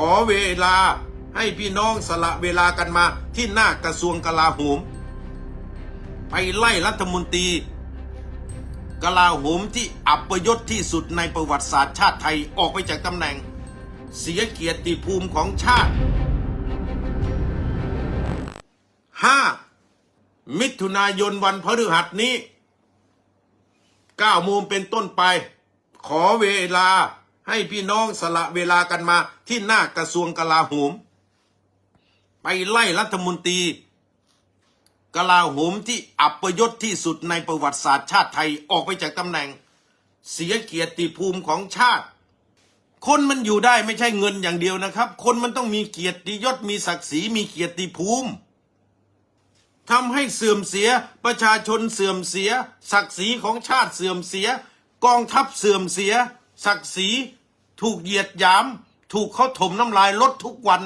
ขอเวลาให้พี่น้องสละเวลากันมาที่หน้ากระทรวงกลาโหม ไปไล่รัฐมนตรีกลาโหมที่อับยศที่สุดในประวัติศาสตร์ชาติไทยออกไปจากตำแหน่ง เสียเกียรติภูมิของชาติ 5. มิถุนายนวันพฤหัสนี้9โมงเป็นต้นไป ขอเวลา ให้พี่น้องสละเวลากันมาที่หน้ากระทรวงกลาโหม ไปไล่รัฐมนตรีกลาโหมที่อับยศที่สุดในประวัติศาสตร์ชาติไทยออกไปจากตำแหน่ง เสียเกียรติภูมิของชาติ คนมันอยู่ได้ไม่ใช่เงินอย่างเดียวนะครับ คนมันต้องมีเกียรติยศมีศักดิ์ศรีมีเกียรติภูมิทำให้เสื่อมเสียประชาชนเสื่อมเสีย ศักดิ์ศรีของชาติเสื่อมเสีย กองทัพเสื่อมเสีย ศักดิ์ศรี ถูกเหยียดหยาม ถูกเขาถมน้ำลายลดทุกวัน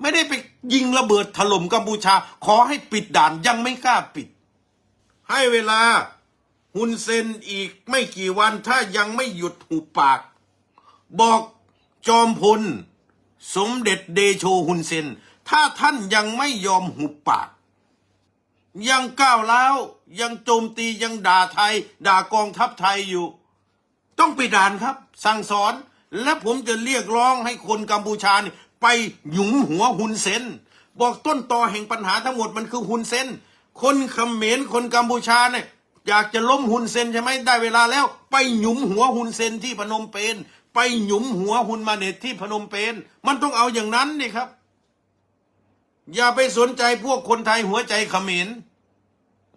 ไม่ได้ไปยิงระเบิดถล่มกัมพูชา ขอให้ปิดด่านยังไม่กล้าปิด ให้เวลาฮุนเซนอีกไม่กี่วันถ้ายังไม่หยุดหุบปาก บอกจอมพล สมเด็จเดโชฮุนเซน ถ้าท่านยังไม่ยอมหุบปาก ยังก้าวแล้วยังโจมตียังด่าไทย ด่ากองทัพไทยอยู่ ต้องปิดด่านครับ สั่งสอนและผมจะเรียกร้องให้คนกัมพูชานี่ไปหยุมหัวฮุนเซนบอกต้นตอแห่งปัญหาทั้งหมดมันคือฮุนเซนคนเขมรคนกัมพูชาเนี่ยอยากจะล้มฮุนเซนใช่ไหมได้เวลาแล้ว ไปหยุมหัวฮุนเซนที่พนมเปญไปหยุมหัวฮุนมาเนตที่พนมเปญมันต้องเอาอย่างนั้นนี่ครับ อย่าไปสนใจพวกคนไทยหัวใจเขมร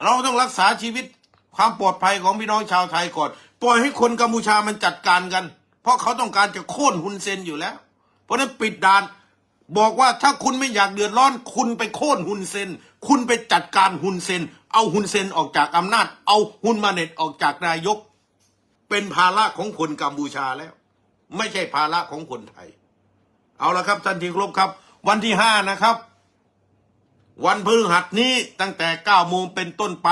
เราต้องรักษาชีวิตความปลอดภัยของพี่น้องชาวไทยก่อน ปล่อยให้คนกัมพูชามันจัดการกัน เพราะเขาต้องการจะโค่นฮุนเซนอยู่แล้ว เพราะนั้นปิดด่านบอกว่าถ้าคุณไม่อยากเดือดร้อน คุณไปโค่นฮุนเซน คุณไปจัดการฮุนเซน เอาฮุนเซนออกจากอำนาจ เอาฮุนมาเน็ตออกจากนายก เป็นภาระของคนกัมพูชาแล้ว ไม่ใช่ภาระของคนไทย เอาละครับท่านที่ครพครับ วันที่ห้านะครับ วันพฤหัสนี้ตั้งแต่9โมงเป็นต้นไป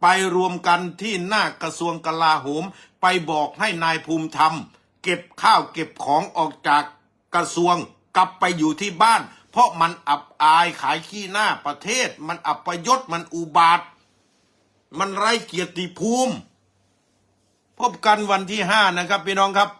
ไปรวมกันที่หน้ากระทรวงกลาโหม ไปบอกให้นายภูมิธรรม เก็บข้าวเก็บของออกจากกระทรวงกลับไปอยู่ที่บ้าน เพราะมันอับอายขายขี้หน้าประเทศ มันอับประยศมันอุบาท มันไร้เกียรติภูมิ พบกันวันที่ห้านะครับพี่น้องครับ